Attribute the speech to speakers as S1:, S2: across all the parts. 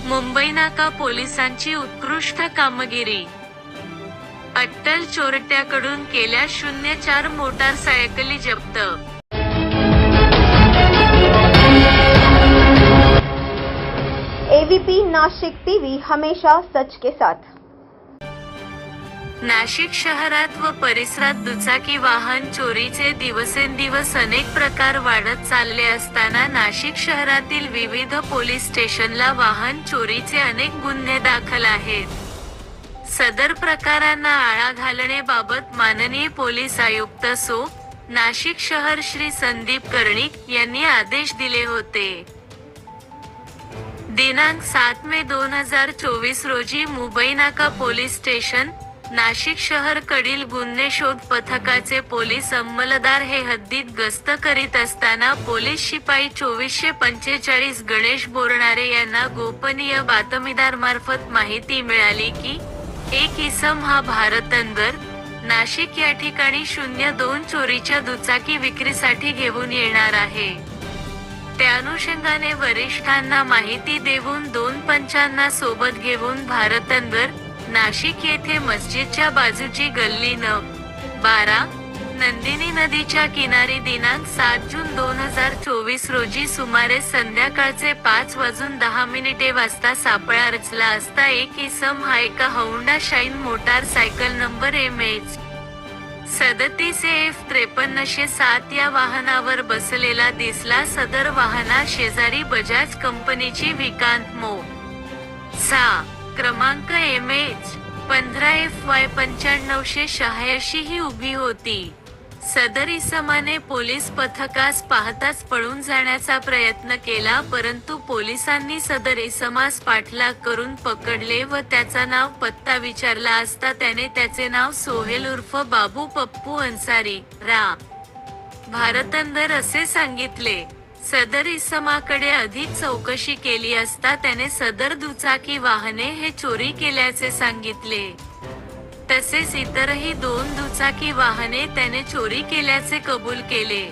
S1: मुंबई नाका पोलिसांची उत्कृष्ट कामगिरी. अट्टल चोरट्याकडून केल्या शून्य चार मोटारसायकली जप्त.
S2: एबीपी नाशिक टीव्ही हमेशा सच के साथ.
S1: नाशिक शहरात व परिसरात दुचाकी वाहन चोरीचे दिवसेंदिवस अनेक प्रकार वाढत चालले असताना नाशिक शहरातील विविध पोलीस स्टेशनला वाहन चोरीचे अनेक गुन्हे दाखल आहेत. सदर प्रकारांना आळा घालण्याबाबत माननीय पोलीस आयुक्त सो. नाशिक शहर श्री संदीप कर्णिक यांनी आदेश दिले होते. दिनांक सात मे दोन हजार चोवीस रोजी मुंबई नाका पोलीस स्टेशन नाशिक शहरकडील गुन्हे शोध पथकाचे पोलीस अंमलदार हे हद्दीत गस्त करीत असताना पोलीस शिपाई चोवीसशे पंचेचाळीस गणेश बोरणारे यांना गोपनीय बातमीदार मार्फत माहिती मिळाली की एक इसम हा भारतंगर नाशिक या ठिकाणी शून्य दोन चोरीच्या दुचाकी विक्रीसाठी घेऊन येणार आहे. त्या अनुषंगाने वरिष्ठांना माहिती देऊन दोन पंचांना सोबत घेऊन भारतंदर नाशिक येथे मस्जिदच्या बाजूची गल्ली न. बारा नंदिनी नदीच्या किनारी दिनांक सात जून दोन हजार चोवीस रोजी सुमारे संध्याकाळचे पाच वाजून दहा मिनिटे वाजता सापळा रचला असता एक इसम हा एका Honda Shine motor cycle number M H. सदतीस एफ त्रेपन्नशे सात या वाहनावर बसलेला दिसला सदर वाहना शेजारी बजाज कंपनीची विकांत मो. सा क्रमांक एम एच पंधरा एफ वाय पंच्याण्णवशे शहाऐंशी ही उभी होती. सदर इसमाने पोलीस पथकास पाहताच पळून जाण्याचा प्रयत्न केला परंतु पोलिसांनी सदर इसमास पाठलाग करून पकडले व त्याचा नाव पत्ता विचारला असता त्याने त्याचे नाव सोहेल उर्फ बाबू पप्पू अन्सारी रा. भारतंदर असे सांगितले. सदर इसमाकडे अधिक चौकशी केली असता त्याने सदर दुचाकी वाहने हे चोरी केल्याचे सांगितले. तसेच इतरही दोन दुचाकी वाहने त्याने चोरी केल्याचे कबूल केले.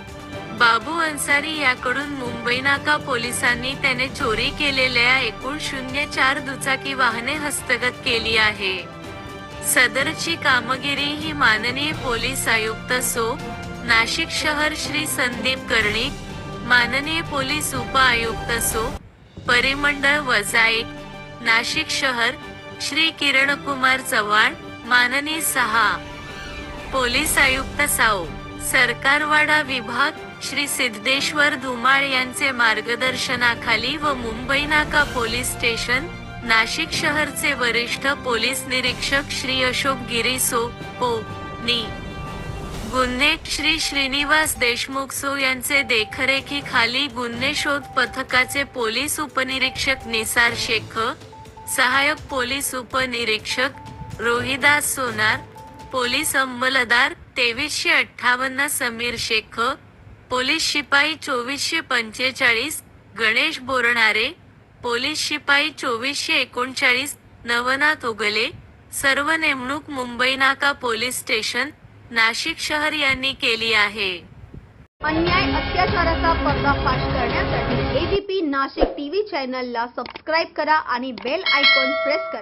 S1: बाबू अन्सारी याकडून मुंबई नाका पोलिसांनी त्याने चोरी केलेल्या एकूण शून्य चार दुचाकी वाहने हस्तगत केली आहे. सदरची कामगिरी ही माननीय पोलीस आयुक्त सो नाशिक शहर श्री संदीप कर्णिक माननीय पोलीस उप आयुक्त सो. परिमंडळ वजा एक नाशिक शहर श्री किरण कुमार चव्हाण माननीय सहा. पोलीस आयुक्त साओ सरकारवाडा विभाग श्री सिद्धेश्वर धुमाळ यांचे मार्गदर्शनाखाली व मुंबई नाका पोलीस स्टेशन नाशिक शहरचे वरिष्ठ पोलीस निरीक्षक श्री अशोक गिरीसो ओ नी. गुन्हे श्री श्रीनिवास देशमुख सो यांचे देखरेखीखाली गुन्हे शोध पथकाचे पोलीस उपनिरीक्षक निसार शेख सहाय्यक पोलीस उपनिरीक्षक रोहिदास सोनार पोलीस अंमलदार तेवीसशे अठ्ठावन्न समीर शेख पोलीस शिपाई चोवीसशे पंचेचाळीस गणेश बोरणारे पोलीस शिपाई चोवीसशे एकोणचाळीस नवनाथ ओगले सर्व नेमणूक मुंबई नाका पोलीस स्टेशन नाशिक शहर यांनी केली आहे.
S2: अन्याय अत्याचाराचा पर्दाफाश करण्यासाठी एबीपी नाशिक टीव्ही चॅनलला सबस्क्राईब करा आणि बेल आयकॉन प्रेस करा.